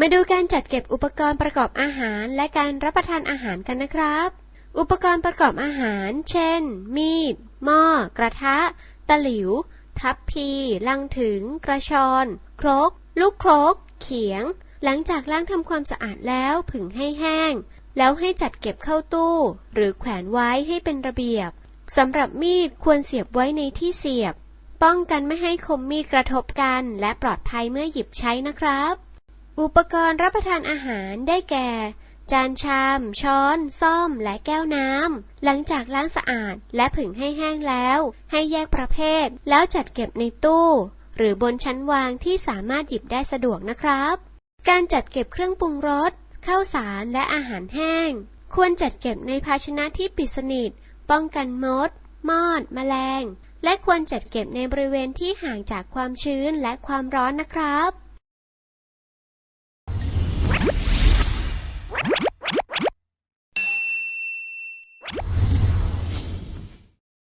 มาดูการจัดเก็บอุปกรณ์ประกอบอาหารและการรับประทานอาหารกันนะครับ อุปกรณ์ประกอบอาหาร เช่น มีด หม้อ กระทะ ตะหลิว ทัพพี ลังถึง กระชอน ครก ลูกครก เขียง หลังจากล้างทำความสะอาดแล้วผึ่งให้แห้ง แล้วให้จัดเก็บเข้าตู้ หรือแขวนไว้ให้เป็นระเบียบสำหรับมีดควรเสียบไว้ในที่เสียบ ป้องกันไม่ให้คมมีดกระทบกัน และปลอดภัยเมื่อหยิบใช้นะครับ อุปกรณ์รับประทานอาหารได้แก่ จานชาม ช้อน ซ่อม และแก้วน้ำ หลังจากล้างสะอาดและผึ่งให้แห้งแล้ว ให้แยกประเภท แล้วจัดเก็บในตู้ หรือบนชั้นวางที่สามารถหยิบได้สะดวกนะครับ การจัดเก็บเครื่องปรุงรสข้าวสารและอาหารแห้ง ควรจัดเก็บในภาชนะที่ปิดสนิท ป้องกันมด มอด แมลง และควรจัดเก็บในบริเวณที่ห่างจากความชื้นและความร้อนนะครับ